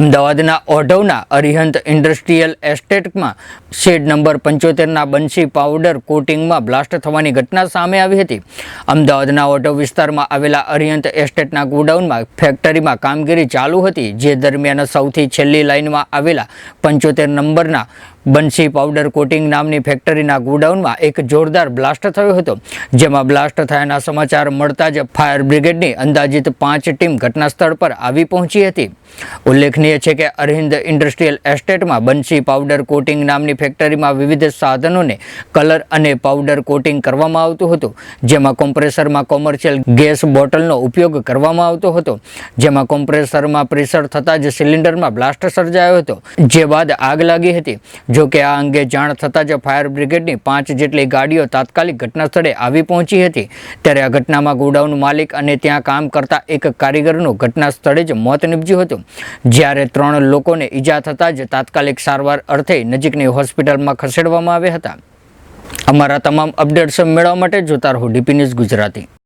અમદાવાદના ઓઢવના અરિહંત ઇન્ડસ્ટ્રીયલ એસ્ટેટમાં શેડ નંબર પંચોતેરના બંસી પાવડર કોટિંગમાં બ્લાસ્ટ થવાની ઘટના સામે આવી હતી. અમદાવાદના ઓઢવ વિસ્તારમાં આવેલા અરિહંત એસ્ટેટના ગોડાઉનમાં ફેક્ટરીમાં કામગીરી ચાલુ હતી, જે દરમિયાન સૌથી છેલ્લી લાઇનમાં આવેલા પંચોતેર નંબરના બંસી પાવડર કોટિંગ નામની ફેક્ટરીના ગોડાઉનમાં એક જોરદાર બ્લાસ્ટ થયો હતો, જેમાં બ્લાસ્ટ થયાના સમાચાર મળતા જ ફાયર બ્રિગેડની અંદાજિત પાંચ ટીમ ઘટનાસ્થળ પર આવી પહોંચી હતી. ઉલ્લેખનીય છે કે અરહિંદ ઇન્ડસ્ટ્રીયલ એસ્ટેટમાં બંસી પાવડર કોટિંગ નામની ફેક્ટરીમાં વિવિધ સાધનોને કલર અને પાવડર કોટિંગ કરવામાં આવતું હતું, જેમાં કોમ્પ્રેસરમાં કોમર્શિયલ ગેસ બોટલનો ઉપયોગ કરવામાં આવતો હતો, જેમાં કોમ્પ્રેસરમાં પ્રેશર થતાં જ સિલિન્ડરમાં બ્લાસ્ટ સર્જાયો હતો. જે બાદ આગ લાગી હતી. જો કે આ અંગે જાણ થતાં જ ફાયર બ્રિગેડની પાંચ જેટલી ગાડીઓ તાત્કાલિક ઘટના સ્થળે આવી પહોંચી હતી. ત્યારે આ ઘટનામાં ગોડાઉન માલિક અને ત્યાં કામ કરતા એક કારીગરનું ઘટના સ્થળે જ મોત નીપજ્યું હતું. જ્યારે ત્રણ લોકોને ઈજા થતાં જ તાત્કાલિક સારવાર અર્થે નજીકની હોસ્પિટલમાં ખસેડવામાં આવ્યા હતા. અમારા તમામ અપડેટ્સ મેળવવા માટે જોતા રહો ડીપી ન્યૂઝ ગુજરાતી.